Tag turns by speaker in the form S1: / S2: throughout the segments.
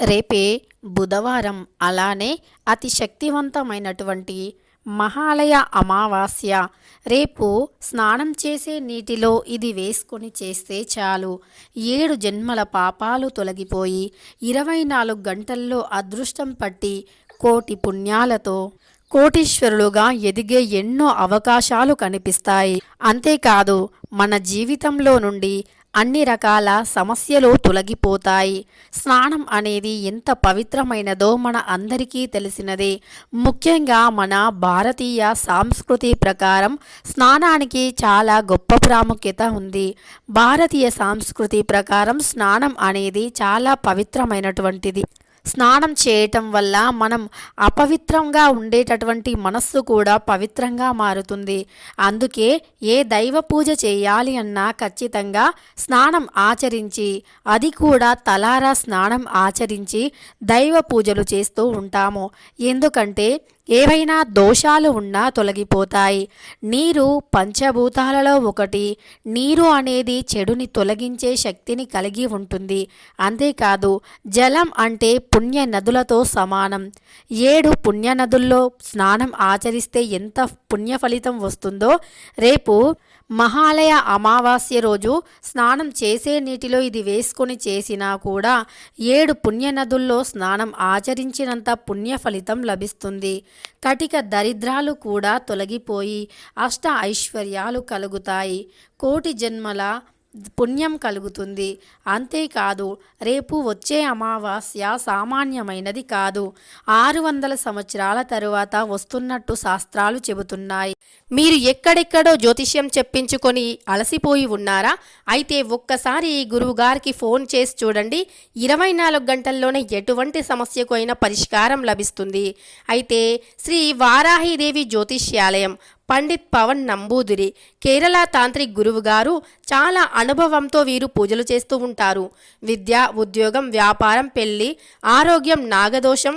S1: రేపే బుధవారం అలానే అతి శక్తివంతమైనటువంటి మహాలయ అమావాస్య. రేపు స్నానం చేసే నీటిలో ఇది వేసుకొని చేస్తే చాలు. ఏడు జన్మల పాపాలు తొలగిపోయి ఇరవై నాలుగు గంటల్లో అదృష్టం పట్టి కోటి పుణ్యాలతో కోటీశ్వరులుగా ఎదిగే ఎన్నో అవకాశాలు కనిపిస్తాయి. అంతేకాదు మన జీవితంలో నుండి అన్ని రకాల సమస్యలు తొలగిపోతాయి. స్నానం అనేది ఎంత పవిత్రమైనదో మన అందరికీ తెలిసినదే. ముఖ్యంగా మన భారతీయ సాంస్కృతి ప్రకారం స్నానానికి చాలా గొప్ప ప్రాముఖ్యత ఉంది. భారతీయ సంస్కృతి ప్రకారం స్నానం అనేది చాలా పవిత్రమైనటువంటిది. స్నానం చేయటం వల్ల మనం అపవిత్రంగా ఉండేటటువంటి మనస్సు కూడా పవిత్రంగా మారుతుంది. అందుకే ఏ దైవ పూజ చేయాలి అన్నా ఖచ్చితంగా స్నానం ఆచరించి అది కూడా తలారా స్నానం ఆచరించి దైవ పూజలు చేస్తూ ఉంటాము. ఎందుకంటే ఏవైనా దోషాలు ఉన్నా తొలగిపోతాయి. నీరు పంచభూతాలలో ఒకటి. నీరు అనేది చెడుని తొలగించే శక్తిని కలిగి ఉంటుంది. అంతేకాదు జలం అంటే పుణ్య నదులతో సమానం. ఏడు పుణ్య నదుల్లో స్నానం ఆచరిస్తే ఎంత పుణ్య ఫలితం వస్తుందో రేపు మహాలయ అమావాస్య రోజు స్నానం చేసే నీటిలో ఇది వేసుకొని చేసినా కూడా ఏడు పుణ్య నదుల్లో స్నానం ఆచరించినంత పుణ్య ఫలితం లభిస్తుంది. కటిక దరిద్రాలు కూడా తొలగిపోయి అష్ట ఐశ్వర్యాలు కలుగుతాయి. కోటి జన్మల పుణ్యం కలుగుతుంది. అంతేకాదు రేపు వచ్చే అమావాస్య సామాన్యమైనది కాదు. ఆరు వందల సంవత్సరాల తరువాత వస్తున్నట్టు శాస్త్రాలు చెబుతున్నాయి. మీరు ఎక్కడెక్కడో జ్యోతిష్యం చెప్పించుకొని అలసిపోయి ఉన్నారా? అయితే ఒక్కసారి గురువుగారికి గురువు గారికి ఫోన్ చేసి చూడండి. ఇరవై నాలుగు గంటల్లోనే ఎటువంటి సమస్యకు అయినా పరిష్కారం లభిస్తుంది. అయితే శ్రీ వారాహిదేవి జ్యోతిష్యాలయం పండిత్ పవన్ నంబూదిరి కేరళ తాంత్రిక్ గురువు గారు చాలా అనుభవంతో వీరు పూజలు చేస్తూ ఉంటారు. విద్య ఉద్యోగం వ్యాపారం పెళ్ళి ఆరోగ్యం నాగదోషం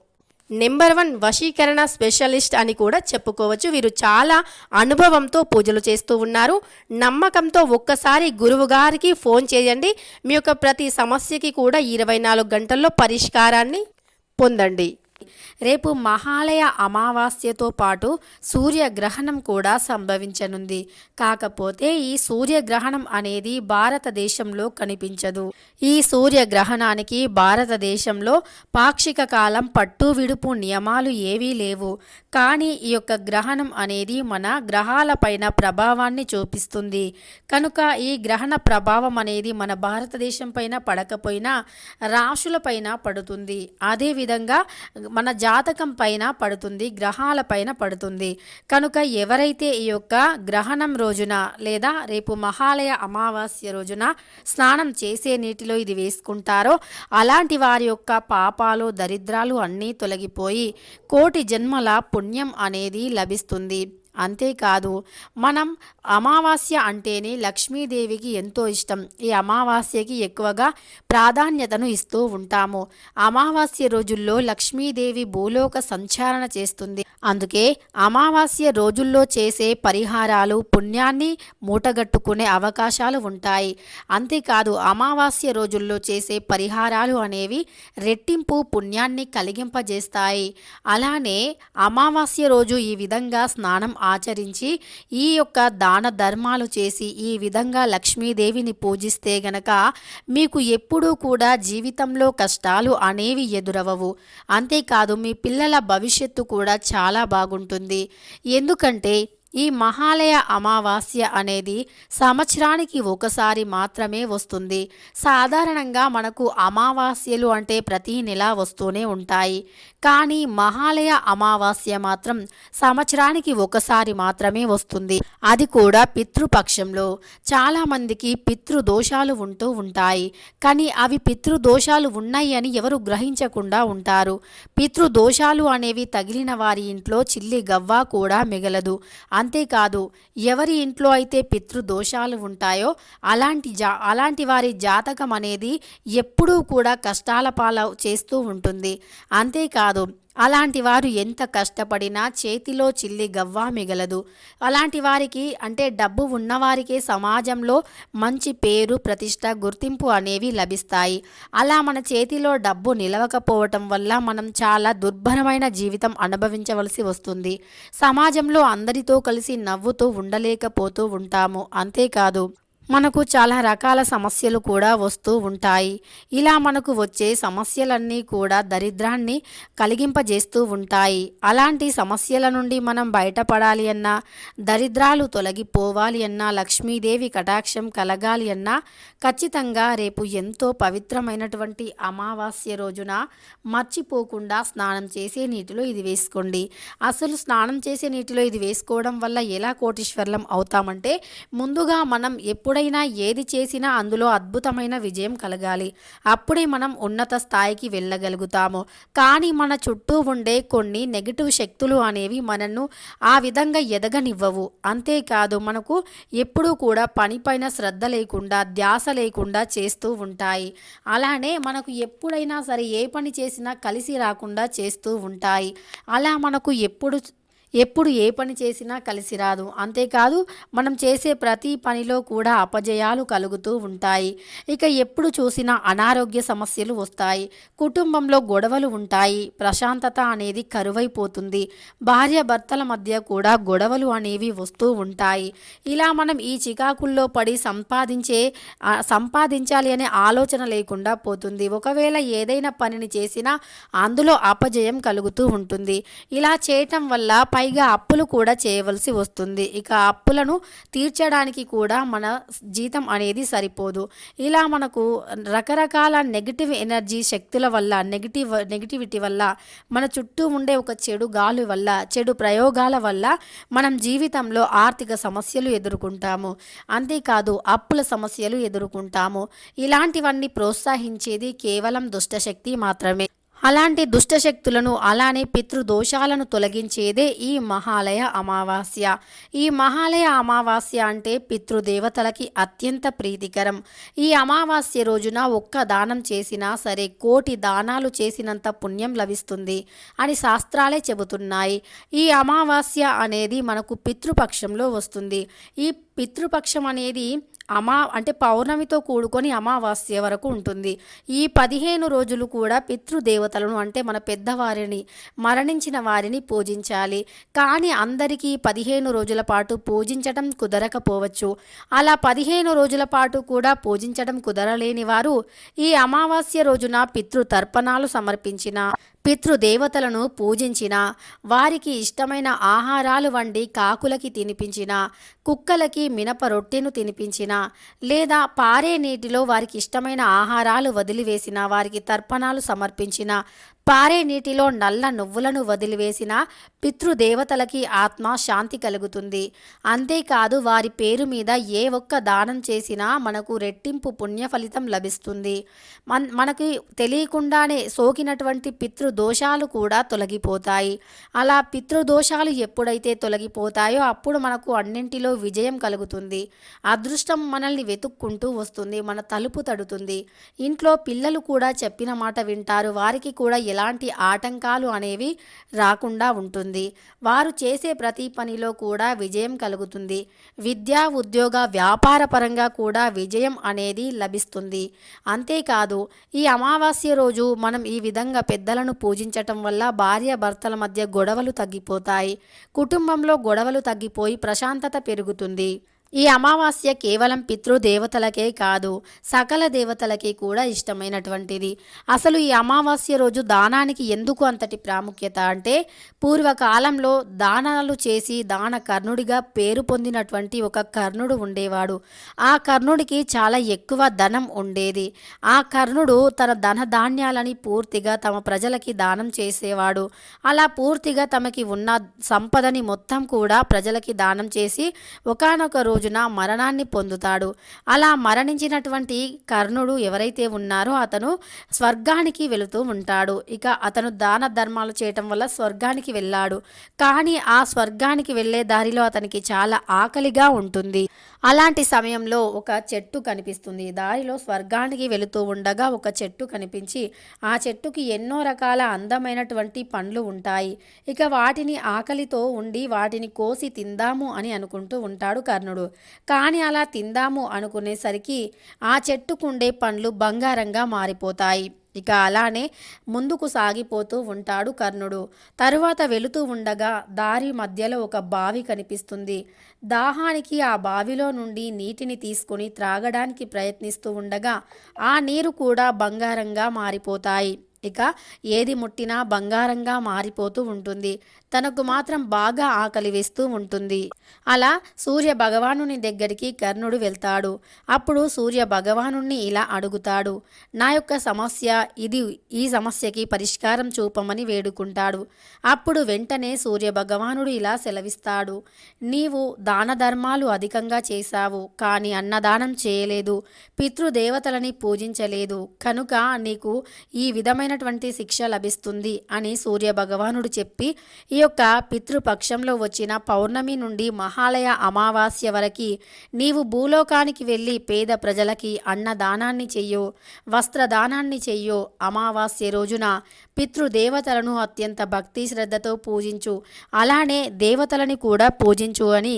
S1: నెంబర్ వన్ వశీకరణ స్పెషలిస్ట్ అని కూడా చెప్పుకోవచ్చు. వీరు చాలా అనుభవంతో పూజలు చేస్తూ ఉన్నారు. నమ్మకంతో ఒక్కసారి గురువు గారికి ఫోన్ చేయండి. మీ యొక్క ప్రతి సమస్యకి కూడా ఇరవై నాలుగు గంటల్లో పరిష్కారాన్ని పొందండి. రేపు మహాలయ అమావాస్యతో పాటు సూర్యగ్రహణం కూడా సంభవించనుంది. కాకపోతే ఈ సూర్యగ్రహణం అనేది భారతదేశంలో కనిపించదు. ఈ సూర్యగ్రహణానికి భారతదేశంలో పాక్షిక కాలం పట్టు విడుపు నియమాలు ఏవీ లేవు. కానీ ఈ యొక్క గ్రహణం అనేది మన గ్రహాలపైన ప్రభావాన్ని చూపిస్తుంది. కనుక ఈ గ్రహణ ప్రభావం అనేది మన భారతదేశం పైన పడకపోయినా రాశులపైన పడుతుంది. అదేవిధంగా మన జాతకం పైన పడుతుంది గ్రహాల పైన పడుతుంది. కనుక ఎవరైతే ఈ యొక్క గ్రహణం రోజున లేదా రేపు మహాలయ అమావాస్య రోజున స్నానం చేసే నీటిలో ఇది వేసుకుంటారో అలాంటి వారి యొక్క పాపాలు దరిద్రాలు అన్నీ తొలగిపోయి కోటి జన్మల పుణ్యం అనేది లభిస్తుంది. అంతేకాదు మనం అమావాస్య అంటేనే లక్ష్మీదేవికి ఎంతో ఇష్టం. ఈ అమావాస్యకి ఎక్కువగా ప్రాధాన్యతను ఇస్తూ ఉంటాము. అమావాస్య రోజుల్లో లక్ష్మీదేవి భూలోక సంచారణ చేస్తుంది. అందుకే అమావాస్య రోజుల్లో చేసే పరిహారాలు పుణ్యాన్ని మూటగట్టుకునే అవకాశాలు ఉంటాయి. అంతేకాదు అమావాస్య రోజుల్లో చేసే పరిహారాలు అనేవి రెట్టింపు పుణ్యాన్ని కలిగింపజేస్తాయి. అలానే అమావాస్య రోజు ఈ విధంగా స్నానం ఆచరించి ఈ యొక్క దాన ధర్మాలు చేసి ఈ విధంగా లక్ష్మీదేవిని పూజిస్తే గనక మీకు ఎప్పుడూ కూడా జీవితంలో కష్టాలు అనేవి ఎదురవవు. అంతేకాదు మీ పిల్లల భవిష్యత్తు కూడా చాలా బాగుంటుంది. ఎందుకంటే ఈ మహాలయ అమావాస్య అనేది సంవత్సరానికి ఒకసారి మాత్రమే వస్తుంది. సాధారణంగా మనకు అమావాస్యలు అంటే ప్రతి నెల వస్తూనే ఉంటాయి. కానీ మహాలయ అమావాస్య మాత్రం సంవత్సరానికి ఒకసారి మాత్రమే వస్తుంది. అది కూడా పితృపక్షంలో. చాలామందికి పితృదోషాలు ఉంటూ ఉంటాయి. కానీ అవి పితృదోషాలు ఉన్నాయి అని ఎవరు గ్రహించకుండా ఉంటారు. పితృదోషాలు అనేవి తగిలిన వారి ఇంట్లో చిల్లి గవ్వ కూడా మిగలదు. అంతేకాదు ఎవరి ఇంట్లో అయితే పితృదోషాలు ఉంటాయో అలాంటి జా అలాంటి వారి జాతకం అనేది ఎప్పుడూ కూడా కష్టాల పాల చేస్తూ ఉంటుంది. అంతేకాదు అలాంటి వారు ఎంత కష్టపడినా చేతిలో చిల్లి గవ్వ మిగలదు. అలాంటి వారికి అంటే డబ్బు ఉన్నవారికే సమాజంలో మంచి పేరు ప్రతిష్ట గుర్తింపు అనేవి లభిస్తాయి. అలా మన చేతిలో డబ్బు నిలవకపోవటం వల్ల మనం చాలా దుర్భరమైన జీవితం అనుభవించవలసి వస్తుంది. సమాజంలో అందరితో కలిసి నవ్వుతూ ఉండలేకపోతూ ఉంటాము. అంతేకాదు మనకు చాలా రకాల సమస్యలు కూడా వస్తూ ఉంటాయి. ఇలా మనకు వచ్చే సమస్యలన్నీ కూడా దరిద్రాన్ని కలిగింపజేస్తూ ఉంటాయి. అలాంటి సమస్యల నుండి మనం బయటపడాలి అన్నా దరిద్రాలు తొలగిపోవాలి అన్నా లక్ష్మీదేవి కటాక్షం కలగాలి అన్నా ఖచ్చితంగా రేపు ఎంతో పవిత్రమైనటువంటి అమావాస్య రోజున మర్చిపోకుండా స్నానం చేసే నీటిలో ఇది వేసుకోండి. అసలు స్నానం చేసే నీటిలో ఇది వేసుకోవడం వల్ల ఎలా కోటీశ్వర్లం అవుతామంటే ముందుగా మనం ఎప్పుడు ఎప్పుడైనా ఏది చేసినా అందులో అద్భుతమైన విజయం కలగాలి. అప్పుడే మనం ఉన్నత స్థాయికి వెళ్ళగలుగుతాము. కానీ మన చుట్టూ ఉండే కొన్ని నెగిటివ్ శక్తులు అనేవి మనను ఆ విధంగా ఎదగనివ్వవు. అంతేకాదు మనకు ఎప్పుడూ కూడా పనిపైన శ్రద్ధ లేకుండా ధ్యాస లేకుండా చేస్తూ ఉంటాయి. అలానే మనకు ఎప్పుడైనా సరే ఏ పని చేసినా కలిసి రాకుండా చేస్తూ ఉంటాయి. అలా మనకు ఎప్పుడు ఎప్పుడు ఏ పని చేసినా కలిసి రాదు. అంతేకాదు మనం చేసే ప్రతి పనిలో కూడా అపజయాలు కలుగుతూ ఉంటాయి. ఇక ఎప్పుడు చూసినా అనారోగ్య సమస్యలు వస్తాయి. కుటుంబంలో గొడవలు ఉంటాయి. ప్రశాంతత అనేది కరువైపోతుంది. భార్య భర్తల మధ్య కూడా గొడవలు అనేవి వస్తూ ఉంటాయి. ఇలా మనం ఈ చికాకుల్లో పడి సంపాదించే సంపాదించాలి అనే ఆలోచన లేకుండా పోతుంది. ఒకవేళ ఏదైనా పనిని చేసినా అందులో అపజయం కలుగుతూ ఉంటుంది. ఇలా చేయటం వల్ల పైగా అప్పులు కూడా చేయవలసి వస్తుంది. ఇక అప్పులను తీర్చడానికి కూడా మన జీతం అనేది సరిపోదు. ఇలా మనకు రకరకాల నెగిటివ్ ఎనర్జీ శక్తుల వల్ల నెగిటివ్ నెగిటివిటీ వల్ల మన చుట్టూ ఉండే ఒక చెడు గాలి వల్ల చెడు ప్రయోగాల వల్ల మనం జీవితంలో ఆర్థిక సమస్యలు ఎదుర్కొంటాము. అంతేకాదు అప్పుల సమస్యలు ఎదుర్కొంటాము. ఇలాంటివన్నీ ప్రోత్సహించేది కేవలం దుష్టశక్తి మాత్రమే. అలాంటి దుష్టశక్తులను అలానే పితృదోషాలను తొలగించేదే ఈ మహాలయ అమావాస్య. ఈ మహాలయ అమావాస్య అంటే పితృదేవతలకి అత్యంత ప్రీతికరం. ఈ అమావాస్య రోజున ఒక్క దానం చేసినా సరే కోటి దానాలు చేసినంత పుణ్యం లభిస్తుంది అని శాస్త్రాలే చెబుతున్నాయి. ఈ అమావాస్య అనేది మనకు పితృపక్షంలో వస్తుంది. ఈ పితృపక్షం అనేది అమా అంటే పౌర్ణమితో కూడుకొని అమావాస్య వరకు ఉంటుంది. ఈ పదిహేను రోజులు కూడా పితృదేవతలను అంటే మన పెద్దవారిని మరణించిన వారిని పూజించాలి. కానీ అందరికీ పదిహేను రోజుల పాటు పూజించడం కుదరకపోవచ్చు. అలా పదిహేను రోజుల పాటు కూడా పూజించడం కుదరలేని వారు ఈ అమావాస్య రోజున పితృతర్పణాలు సమర్పించిన పితృదేవతలను పూజించిన వారికి ఇష్టమైన ఆహారాలు వండి కాకులకి తినిపించిన కుక్కలకి మినప రొట్టెను తినిపించిన లేదా పారే నీటిలో వారికి ఇష్టమైన ఆహారాలు వదిలివేసిన వారికి తర్పణాలు సమర్పించిన పారే నీటిలో నల్ల నువ్వులను వదిలివేసిన పితృదేవతలకి ఆత్మ శాంతి కలుగుతుంది. అంతేకాదు వారి పేరు మీద ఏ ఒక్క దానం చేసినా మనకు రెట్టింపు పుణ్య ఫలితం లభిస్తుంది. మన్ మనకి తెలియకుండానే సోకినటువంటి పితృదోషాలు కూడా తొలగిపోతాయి. అలా పితృదోషాలు ఎప్పుడైతే తొలగిపోతాయో అప్పుడు మనకు అన్నింటిలో విజయం కలుగుతుంది. అదృష్టం మనల్ని వెతుక్కుంటూ వస్తుంది మన తలుపు తడుతుంది. ఇంట్లో పిల్లలు కూడా చెప్పిన మాట వింటారు వారికి కూడా ఎలా ఎలాంటి ఆటంకాలు అనేవి రాకుండా ఉంటుంది. వారు చేసే ప్రతి పనిలో కూడా విజయం కలుగుతుంది. విద్యా ఉద్యోగ వ్యాపార పరంగా కూడా విజయం అనేది లభిస్తుంది. అంతేకాదు ఈ అమావాస్య రోజు మనం ఈ విధంగా పెద్దలను పూజించటం వల్ల భార్య భర్తల మధ్య గొడవలు తగ్గిపోతాయి. కుటుంబంలో గొడవలు తగ్గిపోయి ప్రశాంతత పెరుగుతుంది. ఈ అమావాస్య కేవలం పితృదేవతలకే కాదు సకల దేవతలకి కూడా ఇష్టమైనటువంటిది. అసలు ఈ అమావాస్య రోజు దానానికి ఎందుకు అంతటి ప్రాముఖ్యత అంటే పూర్వకాలంలో దానాలు చేసి దాన కర్ణుడిగా పేరు పొందినటువంటి ఒక కర్ణుడు ఉండేవాడు. ఆ కర్ణుడికి చాలా ఎక్కువ ధనం ఉండేది. ఆ కర్ణుడు తన ధన ధాన్యాలని పూర్తిగా తమ ప్రజలకి దానం చేసేవాడు. అలా పూర్తిగా తమకి ఉన్న సంపదని మొత్తం కూడా ప్రజలకి దానం చేసి ఒకానొక రోజున మరణాన్ని పొందుతాడు. అలా మరణించినటువంటి కర్ణుడు ఎవరైతే ఉన్నారో అతను స్వర్గానికి వెళుతూ ఉంటాడు. ఇక అతను దాన ధర్మాలు చేయటం వల్ల స్వర్గానికి వెళ్ళాడు. కానీ ఆ స్వర్గానికి వెళ్ళే దారిలో అతనికి చాలా ఆకలిగా ఉంటుంది. అలాంటి సమయంలో ఒక చెట్టు కనిపిస్తుంది. దారిలో స్వర్గానికి వెళుతూ ఉండగా ఒక చెట్టు కనిపించి ఆ చెట్టుకి ఎన్నో రకాల అందమైనటువంటి పండ్లు ఉంటాయి. ఇక వాటిని ఆకలితో ఉండి వాటిని కోసి తిందాము అని అనుకుంటూ ఉంటాడు కర్ణుడు. కానీ అలా తిందాము అనుకునేసరికి ఆ చెట్టుకుండే పండ్లు బంగారంగా మారిపోతాయి. ఇక అలానే ముందుకు సాగిపోతూ ఉంటాడు కర్ణుడు. తరువాత వెళుతూ ఉండగా దారి మధ్యలో ఒక బావి కనిపిస్తుంది. దాహానికి ఆ బావిలో నుండి నీటిని తీసుకొని త్రాగడానికి ప్రయత్నిస్తూ ఉండగా ఆ నీరు కూడా బంగారంగా మారిపోతాయి. ఇక ఏది ముట్టినా బంగారంగా మారిపోతూ ఉంటుంది. తనకు మాత్రం బాగా ఆకలి వేస్తూ ఉంటుంది. అలా సూర్య భగవానుని దగ్గరికి కర్ణుడు వెళ్తాడు. అప్పుడు సూర్య భగవానుణ్ణి ఇలా అడుగుతాడు. నా యొక్క సమస్య ఇది ఈ సమస్యకి పరిష్కారం చూపమని వేడుకుంటాడు. అప్పుడు వెంటనే సూర్య భగవానుడు ఇలా సెలవిస్తాడు. నీవు దాన ధర్మాలు అధికంగా చేశావు కానీ అన్నదానం చేయలేదు. పితృదేవతలని పూజించలేదు. కనుక నీకు ఈ విధమైన విధమైనటువంటి శిక్ష లభిస్తుంది అని సూర్య భగవానుడు చెప్పి ఈ యొక్క పితృపక్షంలో వచ్చిన పౌర్ణమి నుండి మహాలయ అమావాస్య వరకు నీవు భూలోకానికి వెళ్ళి పేద ప్రజలకి అన్నదానాన్ని చెయ్యో వస్త్రదానాన్ని చెయ్యో అమావాస్య రోజున పితృదేవతలను అత్యంత భక్తి శ్రద్ధతో పూజించు. అలానే దేవతలని కూడా పూజించు అని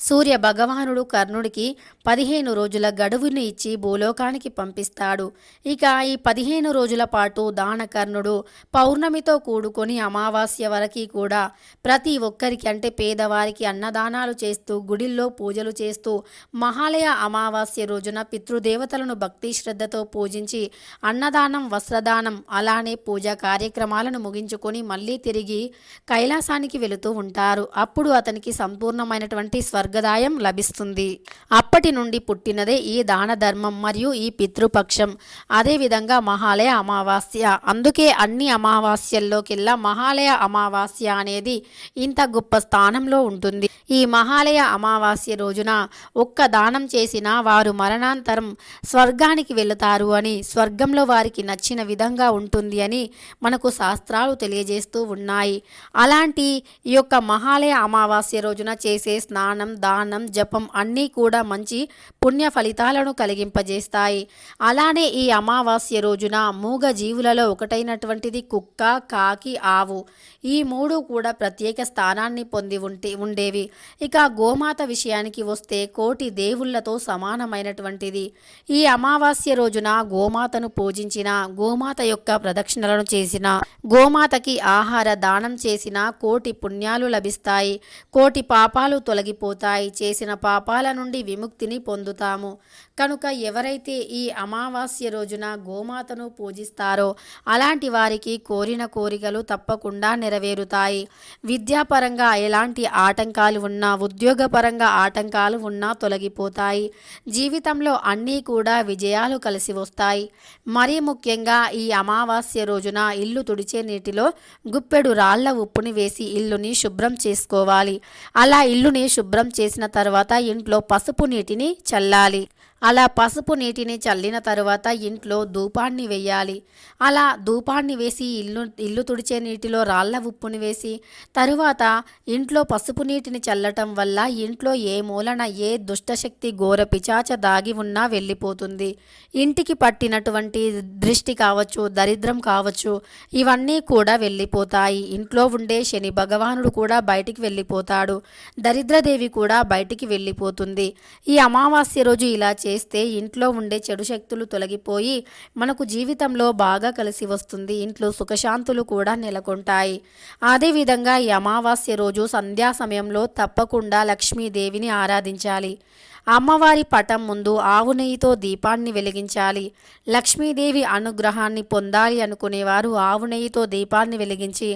S1: సూర్య భగవానుడు కర్ణుడికి పదిహేను రోజుల గడువుని ఇచ్చి భూలోకానికి పంపిస్తాడు. ఇక ఈ పదిహేను రోజుల పాటు దానకర్ణుడు పౌర్ణమితో కూడుకొని అమావాస్య వరకు కూడా ప్రతి ఒక్కరికి అంటే పేదవారికి అన్నదానాలు చేస్తూ గుడిల్లో పూజలు చేస్తూ మహాలయ అమావాస్య రోజున పితృదేవతలను భక్తి శ్రద్ధతో పూజించి అన్నదానం వస్త్రదానం అలానే పూజా కార్యక్రమాలను ముగించుకొని మళ్ళీ తిరిగి కైలాసానికి వెళుతూ ఉంటారు. అప్పుడు అతనికి సంపూర్ణమైనటువంటి స్వర్గదాయం లభిస్తుంది. అప్పటి నుండి పుట్టినదే ఈ దాన ధర్మం మరియు ఈ పితృపక్షం. అదేవిధంగా మహాలయ అమావాస్య. అందుకే అన్ని అమావాస్యల్లోకెల్లా మహాలయ అమావాస్య అనేది ఇంత గొప్ప స్థానంలో ఉంటుంది. ఈ మహాలయ అమావాస్య రోజున ఒక్క దానం చేసిన వారు మరణాంతరం స్వర్గానికి వెళుతారు అని స్వర్గంలో వారికి నచ్చిన విధంగా ఉంటుంది అని మనకు శాస్త్రాలు తెలియజేస్తూ ఉన్నాయి. అలాంటి ఈ యొక్క మహాలయ అమావాస్య రోజున చేసే స్నానం దానం జపం అన్నీ కూడా మంచి పుణ్య ఫలితాలను కలిగింపజేస్తాయి. అలానే ఈ అమావాస్య రోజున మూగ జీవులలో ఒకటైనటువంటిది కుక్క కాకి ఆవు. ఈ మూడు కూడా ప్రత్యేక స్థానాన్ని పొంది ఉంటే ఉండేవి. ఇక గోమాత విషయానికి వస్తే కోటి దేవుళ్ళతో సమానమైనటువంటిది. ఈ అమావాస్య రోజున గోమాతను పూజించిన గోమాత యొక్క ప్రదక్షిణలను చేసిన గోమాతకి ఆహార దానం చేసిన కోటి పుణ్యాలు లభిస్తాయి. కోటి పాపాలు తొలగిపోతాయి. చేసిన పాపాల నుండి విముక్తిని పొందుతాము. కనుక ఎవరైతే ఈ అమావాస్య రోజున గోమాతను పూజిస్తారో అలాంటి వారికి కోరిన కోరికలు తప్పకుండా నెరవేరుతాయి. విద్యాపరంగా ఎలాంటి ఆటంకాలు ఉన్నా ఉద్యోగపరంగా ఆటంకాలు ఉన్నా తొలగిపోతాయి. జీవితంలో అన్నీ కూడా విజయాలు కలిసి వస్తాయి. మరీ ముఖ్యంగా ఈ అమావాస్య రోజున ఇల్లు తుడిచే నీటిలో గుప్పెడు రాళ్ళ ఉప్పుని వేసి ఇల్లుని శుభ్రం చేసుకోవాలి. అలా ఇల్లుని శుభ్రం చేసిన తర్వాత ఇంట్లో పసుపు నీటిని చల్లాలి. అలా పసుపు నీటిని చల్లిన తరువాత ఇంట్లో ధూపాన్ని వేయాలి. అలా ధూపాన్ని వేసి ఇల్లు ఇల్లు తుడిచే నీటిలో రాళ్ళ ఉప్పుని వేసి తరువాత ఇంట్లో పసుపు నీటిని చల్లటం వల్ల ఇంట్లో ఏ మూలన ఏ దుష్టశక్తి ఘోర పిచాచ దాగి ఉన్నా వెళ్ళిపోతుంది. ఇంటికి పట్టినటువంటి దృష్టి కావచ్చు దరిద్రం కావచ్చు ఇవన్నీ కూడా వెళ్ళిపోతాయి. ఇంట్లో ఉండే శని భగవానుడు కూడా బయటికి వెళ్ళిపోతాడు. దరిద్రదేవి కూడా బయటికి వెళ్ళిపోతుంది. ఈ అమావాస్య రోజు ఇలా చేస్తే ఇంట్లో ఉండే చెడు శక్తులు తొలగిపోయి మనకు జీవితంలో బాగా కలిసి వస్తుంది. ఇంట్లో సుఖశాంతులు కూడా నెలకొంటాయి. అదేవిధంగా ఈ అమావాస్య రోజు సంధ్యా సమయంలో తప్పకుండా లక్ష్మీదేవిని ఆరాధించాలి. అమ్మవారి పటం ముందు ఆవు నెయ్యితో దీపాన్ని వెలిగించాలి. లక్ష్మీదేవి అనుగ్రహాన్ని పొందాలి అనుకునేవారు ఆవు నెయ్యితో దీపాన్ని వెలిగించి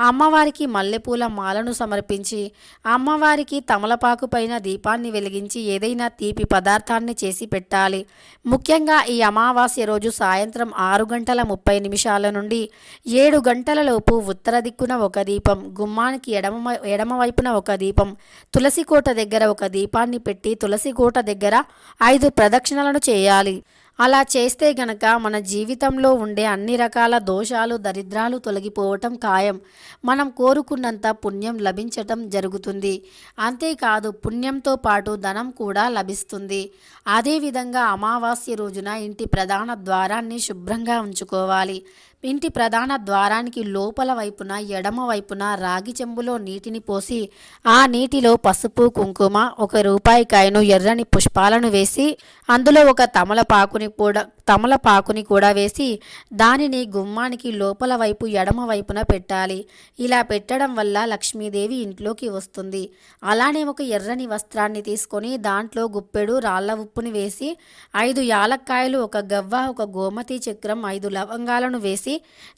S1: అమ్మవారికి మల్లెపూల మాలను సమర్పించి అమ్మవారికి తమలపాకు పైన దీపాన్ని వెలిగించి ఏదైనా తీపి పదార్థాన్ని చేసి పెట్టాలి. ముఖ్యంగా ఈ అమావాస్య రోజు సాయంత్రం ఆరు గంటల ముప్పై నిమిషాల నుండి ఏడు గంటలలోపు ఉత్తర దిక్కున ఒక దీపం గుమ్మానికి ఎడమ ఎడమవైపున ఒక దీపం తులసి కోట దగ్గర ఒక దీపాన్ని పెట్టి తులసి కోట దగ్గర ఐదు ప్రదక్షిణలను చేయాలి. అలా చేస్తే గనక మన జీవితంలో ఉండే అన్ని రకాల దోషాలు దరిద్రాలు తొలగిపోవటం ఖాయం. మనం కోరుకున్నంత పుణ్యం లభించటం జరుగుతుంది. అంతేకాదు పుణ్యంతో పాటు ధనం కూడా లభిస్తుంది. అదేవిధంగా అమావాస్య రోజున ఇంటి ప్రధాన ద్వారాన్ని శుభ్రంగా ఉంచుకోవాలి. ఇంటి ప్రధాన ద్వారానికి లోపల వైపున ఎడమ వైపున రాగి చెంబులో నీటిని పోసి ఆ నీటిలో పసుపు కుంకుమ ఒక రూపాయికాయను ఎర్రని పుష్పాలను వేసి అందులో ఒక తమలపాకుని కూడా తమలపాకుని కూడా వేసి దానిని గుమ్మానికి లోపల వైపు ఎడమ వైపున పెట్టాలి. ఇలా పెట్టడం వల్ల లక్ష్మీదేవి ఇంట్లోకి వస్తుంది. అలానే ఒక ఎర్రని వస్త్రాన్ని తీసుకొని దాంట్లో గుప్పెడు రాళ్ళ ఉప్పుని వేసి ఐదు యాలక్కాయలు ఒక గవ్వ ఒక గోమతి చక్రం ఐదు లవంగాలను వేసి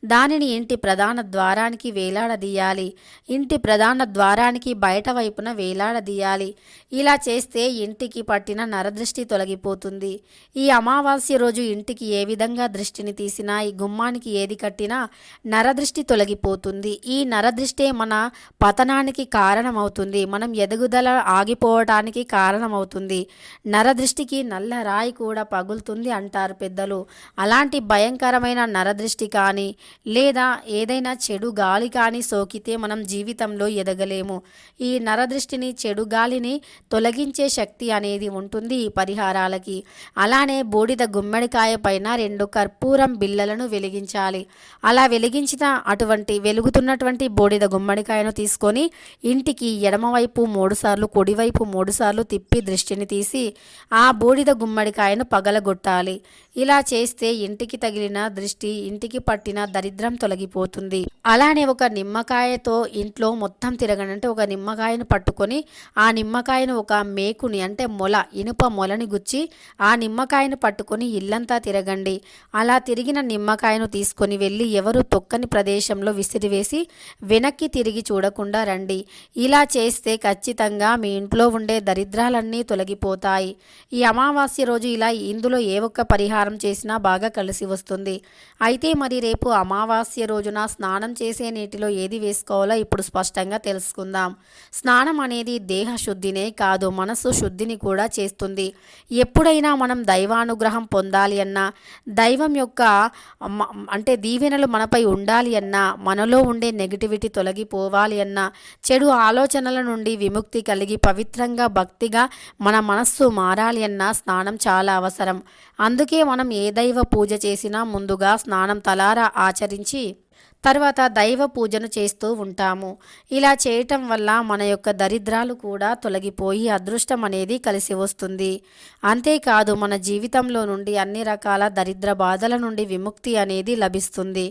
S1: దానిని ఇంటి ప్రధాన ద్వారానికి వేలాడదీయాలి. ఇంటి ప్రధాన ద్వారానికి బయట వైపున వేలాడదీయాలి. ఇలా చేస్తే ఇంటికి పట్టిన నరదృష్టి తొలగిపోతుంది. ఈ అమావాస్య రోజు ఇంటికి ఏ విధంగా దృష్టిని తీసినా ఈ గుమ్మానికి ఏది కట్టినా నరదృష్టి తొలగిపోతుంది. ఈ నరదృష్టే మన పతనానికి కారణమవుతుంది. మనం ఎదుగుదల ఆగిపోవటానికి కారణమవుతుంది. నరదృష్టికి నల్ల రాయి కూడా పగులుతుంది అంటారు పెద్దలు. అలాంటి భయంకరమైన నరదృష్టి కానీ లేదా ఏదైనా చెడు గాలి కానీ సోకితే మనం జీవితంలో ఎదగలేము. ఈ నరదృష్టిని చెడు గాలిని తొలగించే శక్తి అనేది ఉంటుంది ఈ పరిహారాలకి. అలానే బూడిద గుమ్మడికాయ పైన రెండు కర్పూరం బిళ్ళలను వెలిగించాలి. అలా వెలిగించిన అటువంటి వెలుగుతున్నటువంటి బూడిద గుమ్మడికాయను తీసుకొని ఇంటికి ఎడమవైపు మూడుసార్లు కుడివైపు మూడుసార్లు తిప్పి దృష్టిని తీసి ఆ బూడిద గుమ్మడికాయను పగలగొట్టాలి. ఇలా చేస్తే ఇంటికి తగిలిన దృష్టి ఇంటికి పట్టిన దరిద్రం తొలగిపోతుంది. అలానే ఒక నిమ్మకాయతో ఇంట్లో మొత్తం తిరగండి. అంటే ఒక నిమ్మకాయను పట్టుకొని ఆ నిమ్మకాయను ఒక మేకుని అంటే మొల ఇనుప మొలని గుచ్చి ఆ నిమ్మకాయను పట్టుకొని ఇల్లంతా తిరగండి. అలా తిరిగిన నిమ్మకాయను తీసుకొని వెళ్ళి ఎవరు తొక్కని ప్రదేశంలో విసిరివేసి వెనక్కి తిరిగి చూడకుండా రండి. ఇలా చేస్తే ఖచ్చితంగా మీ ఇంట్లో ఉండే దరిద్రాలన్నీ తొలగిపోతాయి. ఈ అమావాస్య రోజు ఇలా ఇందులో ఏ ఒక్క పరిహారం చేసినా బాగా కలిసి వస్తుంది. అయితే మరి రేపు అమావాస్య రోజున స్నానం చేసే నీటిలో ఏది వేసుకోవాలో ఇప్పుడు స్పష్టంగా తెలుసుకుందాం. స్నానం అనేది దేహ శుద్ధినే కాదు మనసు శుద్ధిని కూడా చేస్తుంది. ఎప్పుడైనా మనం దైవానుగ్రహం పొందాలి అన్నా దైవం యొక్క అంటే దీవెనలు మనపై ఉండాలి అన్నా మనలో ఉండే నెగిటివిటీ తొలగిపోవాలి అన్నా చెడు ఆలోచనల నుండి విముక్తి కలిగి పవిత్రంగా భక్తిగా మన మనస్సు మారాలి అన్నా స్నానం చాలా అవసరం. అందుకే మనం ఏ దైవ పూజ చేసినా ముందుగా స్నానం తలారా ఆచరించి తర్వాత దైవ పూజను చేస్తూ ఉంటాము. ఇలా చేయటం వల్ల మన యొక్క దరిద్రాలు కూడా తొలగిపోయి అదృష్టం అనేది కలిసి వస్తుంది. అంతేకాదు మన జీవితంలో నుండి అన్ని రకాల దరిద్ర బాధల నుండి విముక్తి అనేది లభిస్తుంది.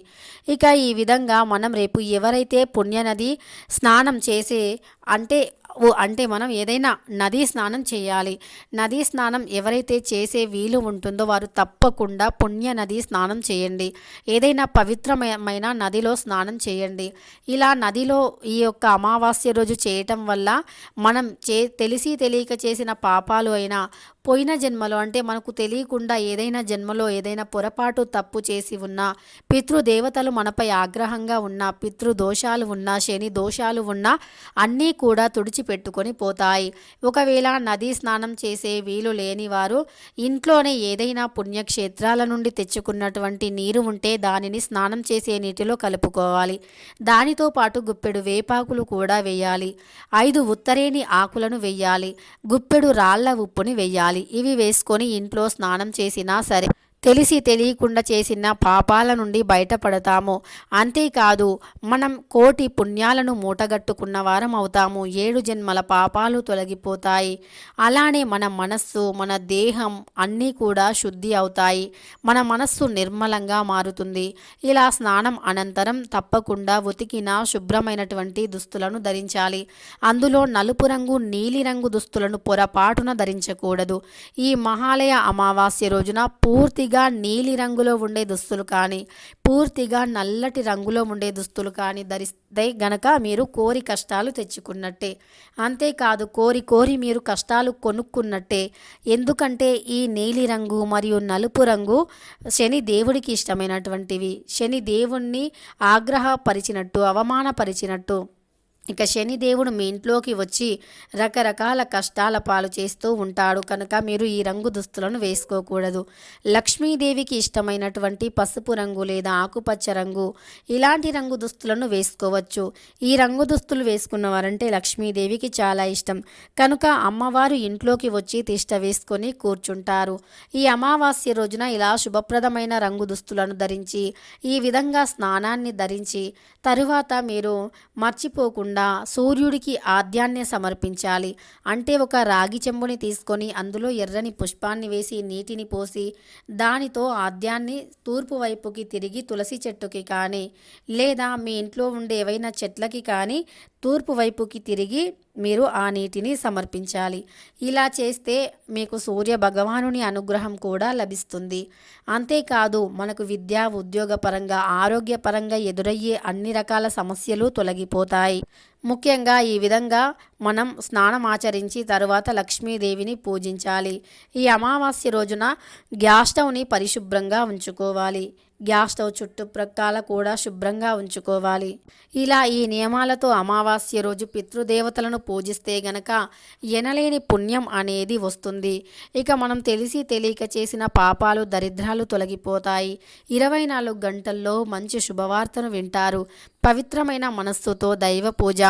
S1: ఇక ఈ విధంగా మనం రేపు ఎవరైతే పుణ్యనది స్నానం చేసే అంటే అంటే మనం ఏదైనా నదీ స్నానం చేయాలి. నదీ స్నానం ఎవరైతే చేసే వీలు ఉంటుందో వారు తప్పకుండా పుణ్య నది స్నానం చేయండి. ఏదైనా పవిత్రమైన నదిలో స్నానం చేయండి. ఇలా నదిలో ఈ యొక్క అమావాస్య రోజు చేయటం వల్ల మనం చే తెలిసి తెలియక చేసిన పాపాలు అయినా పోయిన జన్మలో అంటే మనకు తెలియకుండా ఏదైనా జన్మలో ఏదైనా పొరపాటు తప్పు చేసి ఉన్నా పితృదేవతలు మనపై ఆగ్రహంగా ఉన్నా పితృదోషాలు ఉన్నా శని దోషాలు ఉన్నా అన్నీ కూడా తుడిచిపెట్టుకొని పోతాయి. ఒకవేళ నదీ స్నానం చేసే వీలు లేని వారు ఇంట్లోనే ఏదైనా పుణ్యక్షేత్రాల నుండి తెచ్చుకున్నటువంటి నీరు ఉంటే దానిని స్నానం చేసే నీటిలో కలుపుకోవాలి. దానితో పాటు గుప్పెడు వేపాకులు కూడా వేయాలి. ఐదు ఉత్తరేని ఆకులను వెయ్యాలి గుప్పెడు రాళ్ళ ఉప్పుని ఇవి వేసుకొని ఇంట్లో స్నానం చేసినా సరే తెలిసి తెలియకుండా చేసిన పాపాల నుండి బయటపడతాము. అంతేకాదు మనం కోటి పుణ్యాలను మూటగట్టుకున్న వారం అవుతాము. ఏడు జన్మల పాపాలు తొలగిపోతాయి. అలానే మన మనస్సు మన దేహం అన్నీ కూడా శుద్ధి అవుతాయి. మన మనస్సు నిర్మలంగా మారుతుంది. ఇలా స్నానం అనంతరం తప్పకుండా ఉతికిన శుభ్రమైనటువంటి దుస్తులను ధరించాలి. అందులో నలుపు రంగు నీలిరంగు దుస్తులను పొరపాటున ధరించకూడదు. ఈ మహాలయ అమావాస్య రోజున పూర్తిగా నీలి రంగులో ఉండే దుస్తులు కానీ పూర్తిగా నల్లటి రంగులో ఉండే దుస్తులు కానీ ధరిస్తే గనక మీరు కోరి కష్టాలు తెచ్చుకున్నట్టే. అంతేకాదు కోరి కోరి మీరు కష్టాలు కొనుక్కున్నట్టే. ఎందుకంటే ఈ నీలి రంగు మరియు నలుపు రంగు శని దేవుడికి ఇష్టమైనటువంటివి. శని దేవుణ్ణి ఆగ్రహపరిచినట్టు అవమానపరిచినట్టు. ఇక శనిదేవుడు మీ ఇంట్లోకి వచ్చి రకరకాల కష్టాల పాలు చేస్తూ ఉంటాడు. కనుక మీరు ఈ రంగు దుస్తులను వేసుకోకూడదు. లక్ష్మీదేవికి ఇష్టమైనటువంటి పసుపు రంగు లేదా ఆకుపచ్చ రంగు ఇలాంటి రంగు దుస్తులను వేసుకోవచ్చు. ఈ రంగు దుస్తులు వేసుకున్నవారంటే లక్ష్మీదేవికి చాలా ఇష్టం. కనుక అమ్మవారు ఇంట్లోకి వచ్చి తిష్ట వేసుకొని కూర్చుంటారు. ఈ అమావాస్య రోజున ఇలా శుభప్రదమైన రంగు దుస్తులను ధరించి ఈ విధంగా స్నానాన్ని ధరించి తరువాత మీరు మర్చిపోకుండా సూర్యుడికి ఆద్యాన్ని సమర్పించాలి. అంటే ఒక రాగి చెంబుని తీసుకొని అందులో ఎర్రని పుష్పాన్ని వేసి నీటిని పోసి దానితో ఆద్యాన్ని తూర్పు వైపుకి తిరిగి తులసి చెట్టుకి కానీ లేదా మీ ఇంట్లో ఉండే ఏవైనా చెట్లకి కానీ తూర్పు వైపుకి తిరిగి మీరు ఆ నీటిని సమర్పించాలి. ఇలా చేస్తే మీకు సూర్య భగవానుని అనుగ్రహం కూడా లభిస్తుంది. అంతేకాదు మనకు విద్యా ఉద్యోగపరంగా ఆరోగ్యపరంగా ఎదురయ్యే అన్ని రకాల సమస్యలు తొలగిపోతాయి. ముఖ్యంగా ఈ విధంగా మనం స్నానం ఆచరించి తరువాత లక్ష్మీదేవిని పూజించాలి. ఈ అమావాస్య రోజున గ్యాస్ స్టవ్ని పరిశుభ్రంగా ఉంచుకోవాలి. గ్యాస్ స్టవ్ చుట్టుప్రక్కల కూడా శుభ్రంగా ఉంచుకోవాలి. ఇలా ఈ నియమాలతో అమావాస్య రోజు పితృదేవతలను పూజిస్తే గనక ఎనలేని పుణ్యం అనేది వస్తుంది. ఇక మనం తెలిసి తెలియక చేసిన పాపాలు దరిద్రాలు తొలగిపోతాయి. ఇరవై నాలుగు గంటల్లో మంచి శుభవార్తను వింటారు. పవిత్రమైన మనస్సుతో దైవ పూజ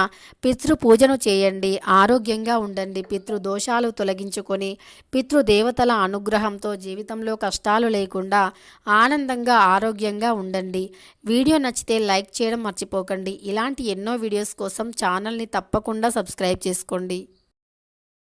S1: పితృ పూజను చేయండి. ఆరోగ్యంగా ఉండండి పితృదోషాలు తొలగించుకొని పితృదేవతల అనుగ్రహంతో జీవితంలో కష్టాలు లేకుండా ఆనందంగా ఆరోగ్యంగా ఉండండి. వీడియో నచ్చితే లైక్ చేయడం మర్చిపోకండి. ఇలాంటి ఎన్నో వీడియోస్ కోసం ఛానల్ని తప్పకుండా సబ్స్క్రైబ్ చేసుకోండి.